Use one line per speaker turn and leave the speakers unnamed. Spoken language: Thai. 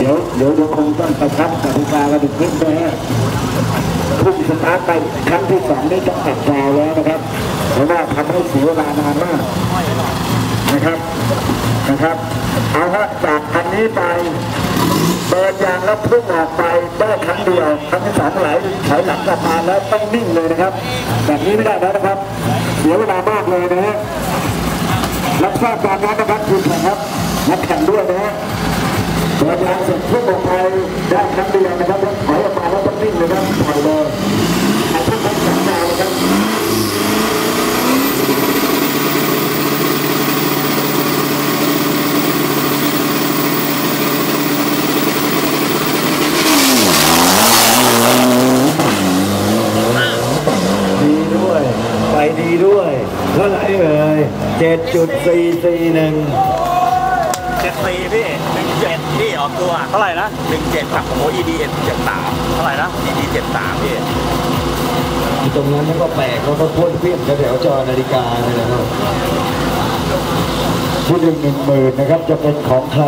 ดี๋ยวเดี๋ยวเดี๋ยวคงต้องประทับกติกากันอีกนิดนะฮะพุ่งสตาร์ทไปครั้งที่สองนี่ต้องตัดดาวแล้วนะครับ เพราะว่าทำให้เสียเวลานานมากนะครับนะครับเอาฮะจากคันนี้ไปเปิดยางแล้วพุ่งออกไปได้ครั้งเดียวครั้งที่สองไหลถอยหลังกลับมาแล้วต้องนิ่งเลยนะครับ แบบนี้ไม่ได้แล้วนะครับ เสียเวลามากเลยนะฮะรับทราบการนั้นนะครับคุณแข่งครับนักแข่ง งานเสร็จผู้ปกครองได้นักเรียนนะครับแล้วถอยออกมาแล้วต้องวิ่งเลยครับถอยเลยอันที่นักสี่หนึ่งเจ็
ด้วยเท่หร่เอ่ย
7.441พี่ องตัวเท่าไหร่นะ17กับโอ้ ED เจ็ดสามเท่าไหร่นะ ED เจ็ดสามพี่
ตรงนั้นนี่ก็แปลกเขาก็พ่นเพี้ยนแถวจอนาฬิกาเลยนะครับ
ที่หนึ่งหนึ่งหมื่นนะครับจะเป็นของใคร